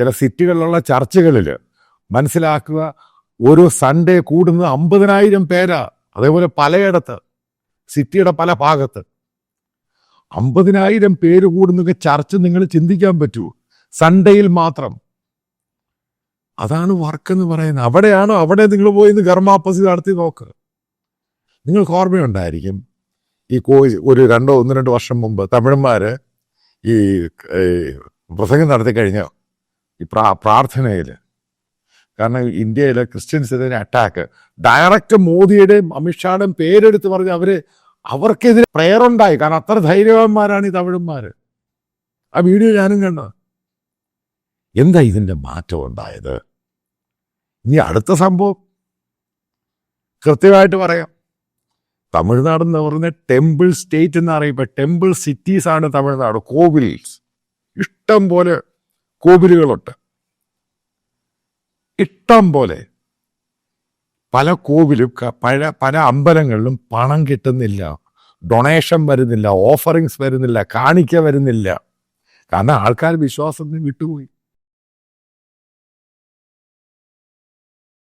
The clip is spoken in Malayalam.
ചില സിറ്റികളിലുള്ള ചർച്ചുകളിൽ മനസ്സിലാക്കുക ഓരോ സൺഡേ കൂടുന്നത് അമ്പതിനായിരം പേരാ. അതേപോലെ പലയിടത്ത് സിറ്റിയുടെ പല ഭാഗത്ത്. അമ്പതിനായിരം പേര് കൂടുന്നൊക്കെ ചർച്ച് നിങ്ങൾ ചിന്തിക്കാൻ പറ്റൂ. സൺഡേയിൽ മാത്രം. അതാണ് വർക്ക് എന്ന് പറയുന്നത്. അവിടെയാണോ അവിടെ നിങ്ങൾ പോയി ഇന്ന് കർമാപ്പസി നടത്തി നോക്ക്. നിങ്ങൾക്ക് ഓർമ്മയുണ്ടായിരിക്കും ഈ കോ ഒരു രണ്ടോ ഒന്ന് രണ്ട് വർഷം മുമ്പ് തമിഴന്മാര് ഈ പ്രസംഗം നടത്തി കഴിഞ്ഞ ഈ പ്രാ പ്രാർത്ഥനയിൽ കാരണം ഇന്ത്യയിലെ ക്രിസ്ത്യൻസിനെതിരെ അറ്റാക്ക്. ഡയറക്റ്റ് മോദിയുടെയും അമിത്ഷായുടെയും പേരെടുത്ത് പറഞ്ഞ് അവർ അവർക്കെതിരെ പ്രയർ ഉണ്ടായി. കാരണം അത്ര ധൈര്യവാന്മാരാണ് ഈ തമിഴന്മാർ ആ വീഡിയോ ഞാനും കണ്ടത്. എന്താ ഇതിന്റെ മാറ്റം ഉണ്ടായത്? ഇനി അടുത്ത സംഭവം. കൃത്യമായിട്ട് പറയാം. തമിഴ്നാട് എന്ന് പറഞ്ഞ ടെമ്പിൾ സ്റ്റേറ്റ് എന്ന് അറിയപ്പോ ടെമ്പിൾ സിറ്റീസാണ് തമിഴ്നാട്. കോവിൽസ്. ഇഷ്ടം പോലെ കോവിലുകളുണ്ട്. ഇഷ്ടം പോലെ പല കോവിലും പല പല അമ്പലങ്ങളിലും പണം കിട്ടുന്നില്ല ഡൊണേഷൻ വരുന്നില്ല ഓഫറിങ്സ് വരുന്നില്ല കാണിക്ക വരുന്നില്ല. കാരണം ആൾക്കാർ വിശ്വാസത്തിന് വിട്ടുപോയി.